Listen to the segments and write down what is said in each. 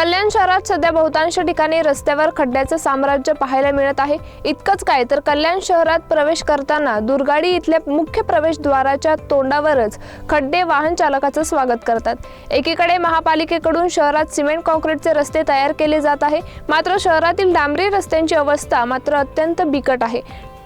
कल्याण शहरात सध्या बहुतांश ठिकाणी रस्त्यावर खड्ड्याचं साम्राज्य पाहायला मिळत आहे. इतकंच काय तर कल्याण शहरात प्रवेश करताना दुर्गाडी इथल्या मुख्य प्रवेशद्वाराच्या तोंडावरच खड्डे वाहन चालकाचं स्वागत करतात. एकीकडे महापालिकेकडून शहरात सिमेंट कॉन्क्रीटचे रस्ते तयार केले जात आहे. मात्र शहरातील डांबरी रस्त्यांची अवस्था मात्र अत्यंत बिकट आहे.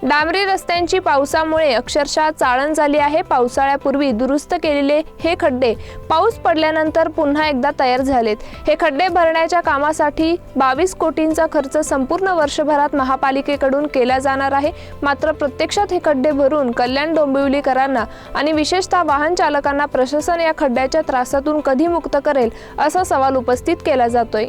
डांबरी रस्त्यांची पावसामुळे अक्षरशः चाळण झाली आहे. पावसाळ्यापूर्वी दुरुस्त केलेले हे खड्डे पाऊस पडल्यानंतर पुन्हा एकदा तयार झालेत. हे खड्डे भरण्याच्या कामासाठी बावीस कोटींचा खर्च संपूर्ण वर्षभरात महापालिकेकडून केला जाणार आहे. मात्र प्रत्यक्षात हे खड्डे भरून कल्याण डोंबिवलीकरांना आणि विशेषतः वाहन चालकांना प्रशासन या खड्ड्याच्या त्रासातून कधी मुक्त करेल असा सवाल उपस्थित केला जातोय.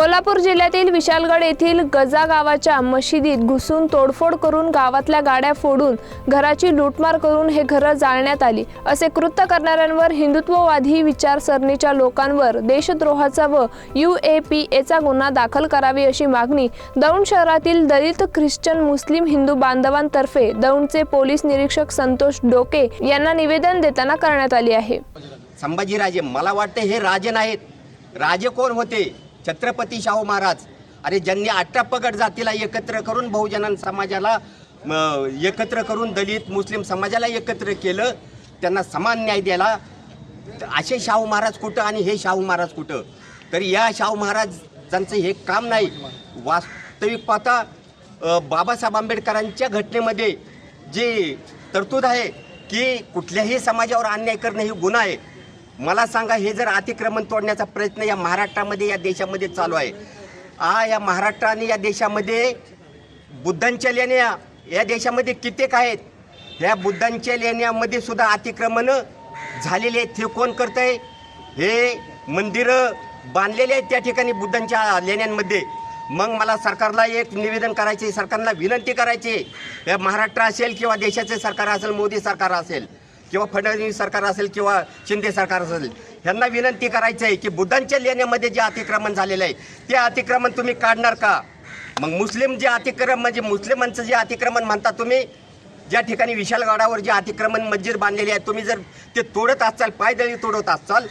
कोल्हापूर जिल्ह्यातील विशालगड येथील गजा गावाच्या मशिदीत घुसून तोडफोड करून गावातल्या गाड्या फोडून घराची लूटमार करून हे घरं जाळण्यात आली. असे कृत्य करणाऱ्यांवर हिंदुत्ववादी विचारसरणीच्या लोकांवर देशद्रोहाचा व यू ए पी एचा गुन्हा दाखल करावी अशी मागणी दौंड शहरातील दलित ख्रिश्चन मुस्लिम हिंदू बांधवांतर्फे दौंडचे पोलीस निरीक्षक संतोष डोके यांना निवेदन देताना करण्यात आली आहे. संभाजीराजे मला वाटते हे राजे नाहीत. राजे कोण होते? छत्रपती शाहू महाराज. अरे ज्यांनी आट्टापगड जातीला एकत्र करून बहुजन समाजाला एकत्र करून दलित मुस्लिम समाजाला एकत्र केलं त्यांना समान न्याय द्यायला असे शाहू महाराज कुठं आणि हे शाहू महाराज कुठं? तर या शाहू महाराजांचं हे काम नाही. वास्तविक पाहता बाबासाहेब आंबेडकरांच्या घटनेमध्ये जी तरतूद आहे की कुठल्याही समाजावर अन्याय करणं ही गुन्हा आहे. मला सांगा हे जर अतिक्रमण तोडण्याचा प्रयत्न या महाराष्ट्रामध्ये या देशामध्ये चालू आहे. आ या महाराष्ट्राने या देशामध्ये बुद्धांच्या लेण्या या देशामध्ये कित्येक आहेत. ह्या बुद्धांच्या लेण्यामध्ये सुद्धा अतिक्रमण झालेले आहेत. हे कोण करत आहे हे मंदिरं बांधलेले आहेत त्या ठिकाणी बुद्धांच्या लेण्यांमध्ये मग मला सरकारला एक निवेदन करायचे सरकारला विनंती करायची या महाराष्ट्र असेल किंवा देशाचे सरकार असेल मोदी सरकार असेल. किंवा फडणवीस सरकार असेल किंवा शिंदे सरकार असेल ह्यांना विनंती करायचं आहे की बुद्धांच्या लेण्यामध्ये जे अतिक्रमण झालेलं आहे ते अतिक्रमण तुम्ही काढणार का? मग मुस्लिम जे अतिक्रमण म्हणजे मुस्लिमांचं जे अतिक्रमण म्हणता तुम्ही ज्या ठिकाणी विशालगडावर जे अतिक्रमण मस्जिद बांधलेली आहे तुम्ही जर ते तोडत असाल पायदळी तोडत असाल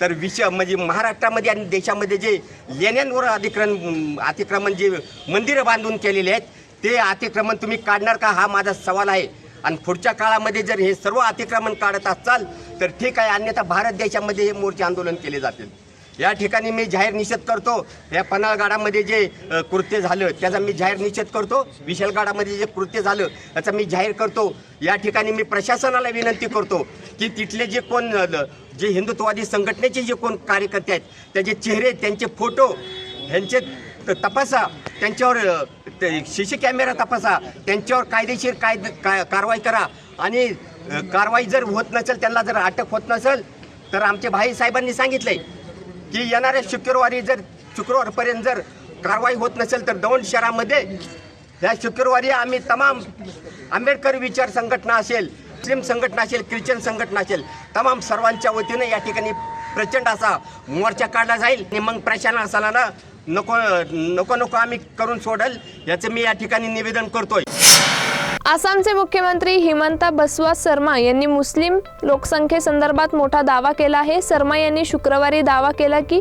तर विष म्हणजे महाराष्ट्रामध्ये आणि देशामध्ये जे लेण्यांवर अतिक्रमण अतिक्रमण जे मंदिरं बांधून केलेले आहेत ते अतिक्रमण तुम्ही काढणार का? हा माझा सवाल आहे. आणि पुढच्या काळामध्ये जर हे सर्व अतिक्रमण काढत असाल तर ठीक आहे अन्यथा भारत देशामध्ये हे मोर्चे आंदोलन केले जातील. या ठिकाणी मी जाहीर निषेध करतो या पन्हाळगडामध्ये जे कृत्य झालं त्याचा मी जाहीर निषेध करतो विशालगाडामध्ये जे कृत्य झालं त्याचा मी जाहीर करतो. या ठिकाणी मी प्रशासनाला विनंती करतो की तिथले जे कोण जे हिंदुत्ववादी संघटनेचे जे कोण कार्यकर्ते आहेत त्याचे चेहरे त्यांचे फोटो ह्यांचे त- तपासा त्यांच्यावर अ, कॅमेरा तपासा. त्यांच्यावर कायदेशीर काय का कारवाई करा. आणि कारवाई जर होत नसेल त्यांना जर अटक होत नसेल तर आमचे भाई साहेबांनी सांगितले की येणाऱ्या शुक्रवारी जर शुक्रवारपर्यंत जर कारवाई होत नसेल तर दौंड शहरामध्ये ह्या शुक्रवारी आम्ही तमाम आंबेडकर विचार संघटना असेल मुस्लिम संघटना असेल ख्रिश्चन संघटना असेल तमाम सर्वांच्या वतीनं या ठिकाणी प्रचंड असा मोर्चा काढला जाईल. आणि मग प्रशासनाला ना नको नको नको आम्ही करून सोडल याचं मी या ठिकाणी निवेदन करतोय. आसामचे मुख्यमंत्री हिमंता बसवा शर्मा यांनी मुस्लिम लोकसंख्येसंदर्भात मोठा दावा केला आहे. शर्मा यांनी शुक्रवारी दावा केला की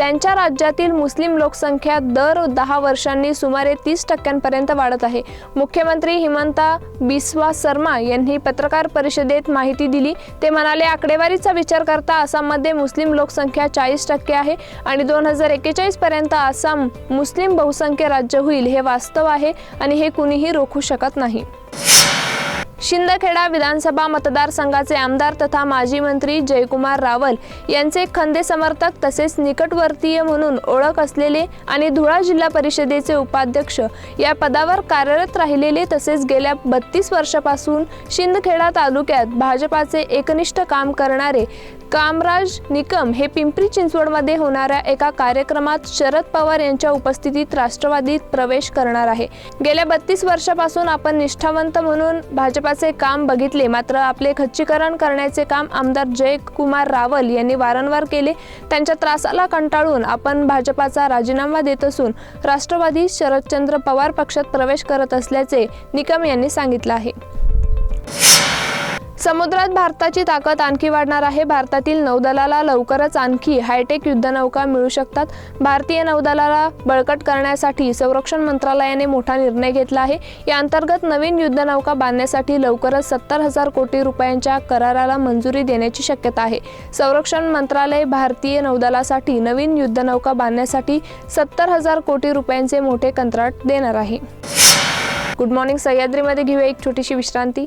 त्यांच्या राज्यातील मुस्लिम लोकसंख्या दर दहा वर्षांनी सुमारे तीस टक्क्यांपर्यंत वाढत आहे. मुख्यमंत्री हिमंता बिस्वा शर्मा यांनी पत्रकार परिषदेत माहिती दिली. ते म्हणाले आकडेवारीचा विचार करता आसाममध्ये मुस्लिम लोकसंख्या चाळीस टक्के आहे आणि दोन हजार एकेचाळीसपर्यंत आसाम मुस्लिम बहुसंख्य राज्य होईल हे वास्तव आहे आणि हे कुणीही रोखू शकत नाही. शिंदखेडा विधानसभा मतदारसंघाचे आमदार तथा माजी मंत्री जयकुमार रावल यांचे खंदे समर्थक तसेच निकटवर्तीय म्हणून ओळख असलेले आणि धुळा जिल्हा परिषदेचे उपाध्यक्ष या पदावर कार्यरत राहिलेले तसेच गेल्या बत्तीस वर्षापासून शिंदखेडा तालुक्यात भाजपाचे एकनिष्ठ काम करणारे कामराज निकम हे पिंपरी चिंचवडमध्ये होणाऱ्या एका कार्यक्रमात शरद पवार यांच्या उपस्थितीत राष्ट्रवादीत प्रवेश करणार आहे. गेल्या बत्तीस वर्षापासून आपण निष्ठावंत म्हणून भाजपाचे काम बघितले. मात्र आपले खच्चीकरण करण्याचे काम आमदार जयकुमार रावल यांनी वारंवार केले. त्यांच्या त्रासाला कंटाळून आपण भाजपाचा राजीनामा देत असून राष्ट्रवादी शरदचंद्र पवार पक्षात प्रवेश करत असल्याचे निकम यांनी सांगितलं आहे. समुद्रात भारताची ताकद आणखी वाढणार आहे. भारतातील नौदलाला लवकरच आणखी हायटेक युद्धनौका मिळू शकतात. भारतीय नौदलाला बळकट करण्यासाठी संरक्षण मंत्रालयाने मोठा निर्णय घेतला आहे. या अंतर्गत नवीन युद्धनौका बांधण्यासाठी लवकरच सत्तर हजार कोटी रुपयांच्या कराराला मंजुरी देण्याची शक्यता आहे. संरक्षण मंत्रालय भारतीय नौदलासाठी नवीन युद्धनौका बांधण्यासाठी सत्तर हजार कोटी रुपयांचे मोठे कंत्राट देणार आहे. गुड मॉर्निंग सह्याद्रीमध्ये घेऊया एक छोटीशी विश्रांती.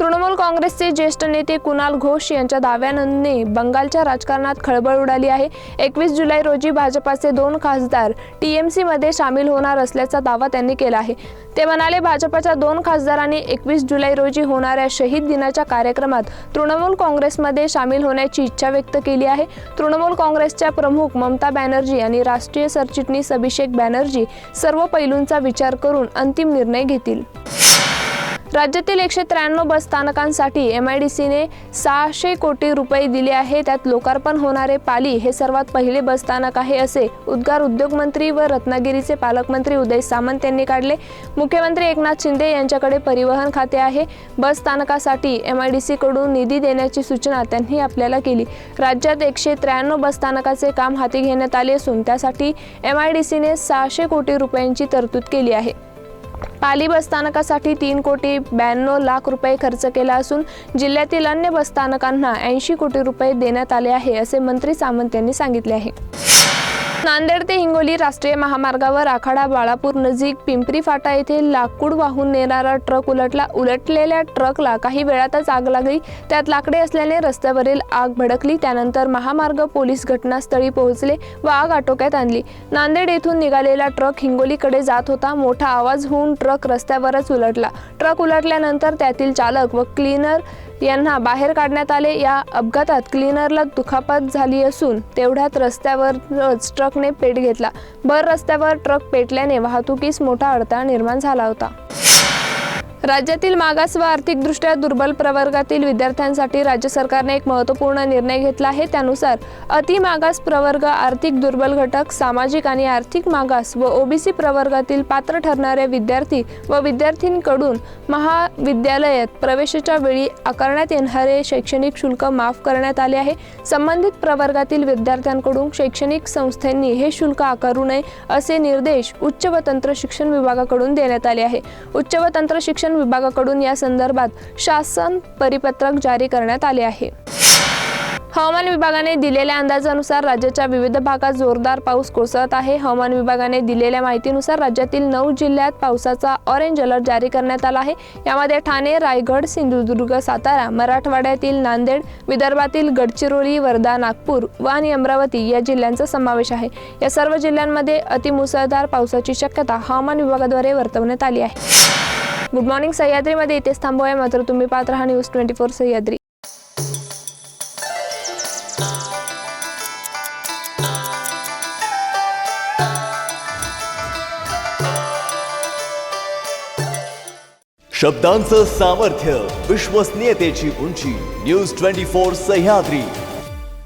तृणमूल काँग्रेसचे ज्येष्ठ नेते कुणाल घोष यांच्या दाव्याने बंगालच्या राजकारणात खळबळ उडाली आहे. एकवीस जुलै रोजी भाजपाचे दोन खासदार टीएमसीमध्ये सामील होणार असल्याचा दावा त्यांनी केला आहे. ते म्हणाले भाजपाच्या दोन खासदारांनी एकवीस जुलै रोजी होणाऱ्या शहीद दिनाच्या कार्यक्रमात तृणमूल काँग्रेसमध्ये सामील होण्याची इच्छा व्यक्त केली आहे. तृणमूल काँग्रेसच्या प्रमुख ममता बॅनर्जी आणि राष्ट्रीय सरचिटणीस अभिषेक बॅनर्जी सर्व पैलूंचा विचार करून अंतिम निर्णय घेतील. राज्यातील एकशे त्र्याण्णव बस स्थानकांसाठी एम आय डी सीने सहाशे कोटी रुपये दिले आहे. त्यात लोकार्पण होणारे पाली हे सर्वात पहिले बस स्थानक आहे असे उद्गार उद्योगमंत्री व रत्नागिरीचे पालकमंत्री उदय सामंत यांनी काढले. मुख्यमंत्री एकनाथ शिंदे यांच्याकडे परिवहन खाते आहे. बस स्थानकासाठी एम आय डी सीकडून निधी देण्याची सूचना त्यांनी आपल्याला केली. राज्यात एकशे त्र्याण्णव बस स्थानकाचे काम हाती घेण्यात आले असून त्यासाठी एम आय डी सीने सहाशे कोटी रुपयांची तरतूद केली आहे. पाली बसस्थानकासाठी तीन कोटी ब्याण्णव लाख रुपये खर्च केला असून जिल्ह्यातील अन्य बसस्थानकांना ऐंशी कोटी रुपये देण्यात आले आहे असे मंत्री सामंत यांनी सांगितले आहे. नांदेड ते हिंगोली राष्ट्रीय महामार्गावर आखाडा बाळापूर नजीक पिंपरी फाटा येथे लाकूड वाहून नेणारा ट्रक उलटला. उलटलेल्या ट्रकला काही वेळातच आग लागली. त्यात लाकडे असल्याने रस्त्यावरील आग भडकली. त्यानंतर महामार्ग पोलीस घटनास्थळी पोहोचले व आग आटोक्यात आणली. नांदेड येथून निघालेला ट्रक हिंगोलीकडे जात होता. मोठा आवाज होऊन ट्रक रस्त्यावरच उलटला. ट्रक उलटल्यानंतर त्यातील चालक व क्लीनर यांना बाहेर काढण्यात आले. या अपघातात क्लीनरला दुखापत झाली असून तेवढ्यात रस्त्यावरच ट्रकने पेट घेतला. भर रस्त्यावर ट्रक पेटल्याने वाहतुकीस मोठा अडथळा निर्माण झाला होता. राज्यातील मागास व आर्थिकदृष्ट्या दुर्बल प्रवर्गातील विद्यार्थ्यांसाठी राज्य सरकारने एक महत्त्वपूर्ण निर्णय घेतला आहे. त्यानुसार अति मागास प्रवर्ग आर्थिक दुर्बल घटक सामाजिक आणि आर्थिक मागास व ओबीसी प्रवर्गातील पात्र ठरणाऱ्या विद्यार्थी व विद्यार्थींकडून महाविद्यालयात प्रवेशाच्या वेळी आकारण्यात येणारे शैक्षणिक शुल्क माफ करण्यात आले आहे. संबंधित प्रवर्गातील विद्यार्थ्यांकडून शैक्षणिक संस्थांनी हे शुल्क आकारू नये असे निर्देश उच्च व तंत्र शिक्षण विभागाकडून देण्यात आले आहे. उच्च व तंत्र शिक्षण विभागाकडून या संदर्भात शासन परिपत्रक जारी करण्यात आले आहे. हवामान विभागाने दिलेल्या अंदाजानुसार राज्याच्या विविध भागात जोरदार पाऊस कोसळत आहे. हवामान विभागाने दिलेल्या माहितीनुसार राज्यातील नऊ जिल्ह्यात पावसाचा ऑरेंज अलर्ट जारी करण्यात आला आहे. यामध्ये ठाणे रायगड सिंधुदुर्ग सातारा मराठवाड्यातील नांदेड विदर्भातील गडचिरोली वर्धा नागपूर व आणि अमरावती या जिल्ह्यांचा समावेश आहे. या सर्व जिल्ह्यांमध्ये अतिमुसळधार पावसाची शक्यता हवामान विभागाद्वारे वर्तवण्यात आली आहे. गुड मॉर्निंग सह्याद्रीमध्ये इथेच थांबूया मात्र तुम्ही पाहत राहा न्यूज ट्वेंटी फोर सह्याद्री शब्दांचं सामर्थ्य विश्वसनीयतेची उंची न्यूज ट्वेंटी फोर सह्याद्री